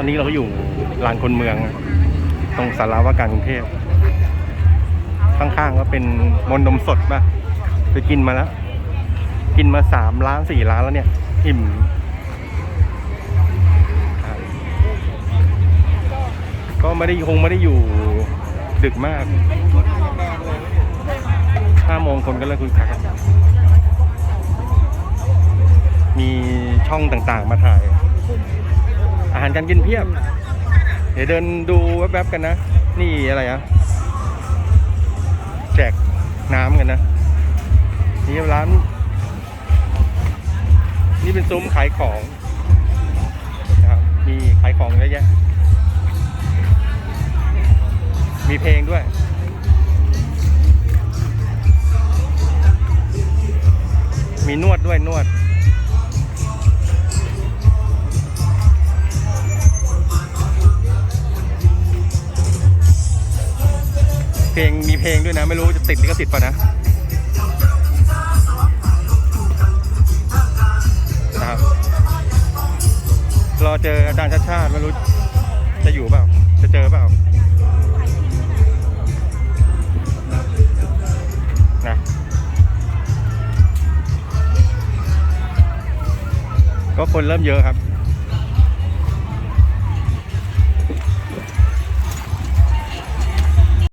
อนนี้เราก็อยู่ลานคนเมือง ตรงสาราว่าการกรุงเทพ ข้างๆก็เป็นมนนมสดป่ะไปกินมาแล้ว กินมาสามล้านสี่ล้านแล้วเนี่ย อิ่มก็ไม่ได้คงไม่ได้อยู่ดึกมากห้าโมงคนก็เลิกคุยคักอะมีช่องต่างๆมาถ่ายารการกินเพียบ เดี๋ยวเดินดูแวบๆกันนะ นี่อะไรอะแจกน้ำกันนะ นี่ร้าน นี่เป็นซุ้มขายของนะครับมีขายของเยอะแยะ มีเพลงด้วยมีนวดด้วยนวด เพลงมีเพลงด้วยนะ ไม่รู้จะติดลิขสิทธิ์ป่ะนะนะครับรอเจออาจารย์ชาติชาติไม่รู้จะอยู่เปล่า จะเจอเปล่านะก็คนเริ่มเยอะครับ